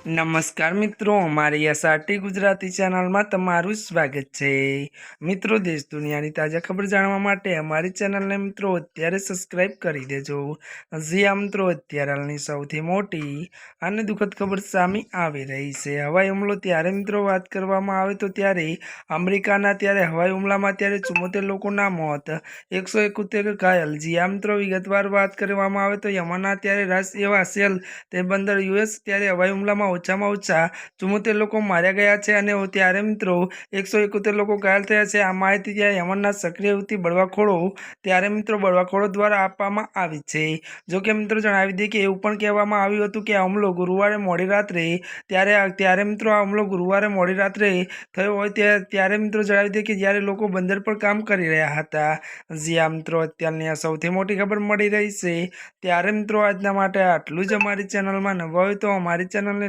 નમસ્કાર મિત્રો, અમારી એસઆરટી ગુજરાતી ચેનલમાં તમારું સ્વાગત છે. મિત્રો, દેશ દુનિયાની તાજા ખબર જાણવા માટે અમારી ચેનલને મિત્રો અત્યારે સબસ્ક્રાઇબ કરી દેજો. હજી આ મિત્રો, અત્યારે હાલની સૌથી મોટી અને દુઃખદ ખબર સામે આવી રહી છે. હવાઈ હુમલો ત્યારે મિત્રો વાત કરવામાં આવે તો ત્યારે અમેરિકાના ત્યારે હવાઈ હુમલામાં ત્યારે ચુમ્મોતેર લોકોના મોત, એકસો એકોતેર ઘાયલ. જી આ મિત્રો, વિગતવાર વાત કરવામાં આવે તો યમનના ત્યારે રાષ્ટ્રીય એવા સેલ તે બંદર યુએસ ત્યારે હવાઈ હુમલામાં ઓછામાં ઓછા ચુમ્મોતેર લોકો માર્યા ગયા છે અને ત્યારે મિત્રો એકસો એકોતેર લોકો ઘાયલ થયા છે. આ માહિતી ત્યાં યમનના સક્રિય વૃત્તિ બળવાખોળો ત્યારે મિત્રો બળવાખોળો દ્વારા આપવામાં આવી છે. જોકે મિત્રો જણાવી દઈએ કે એવું પણ કહેવામાં આવ્યું હતું કે આ હુમલો ગુરુવારે મોડી રાત્રે ત્યારે ત્યારે મિત્રો આ હુમલો ગુરુવારે મોડી રાત્રે થયો હોય ત્યારે ત્યારે મિત્રો જણાવી દઈએ કે જ્યારે લોકો બંદર પર કામ કરી રહ્યા હતા. જે આ મિત્રો, અત્યારની આ સૌથી મોટી ખબર મળી રહી છે. ત્યારે મિત્રો આજના માટે આટલું જ અમારી ચેનલમાં નવા હોય તો અમારી ચેનલને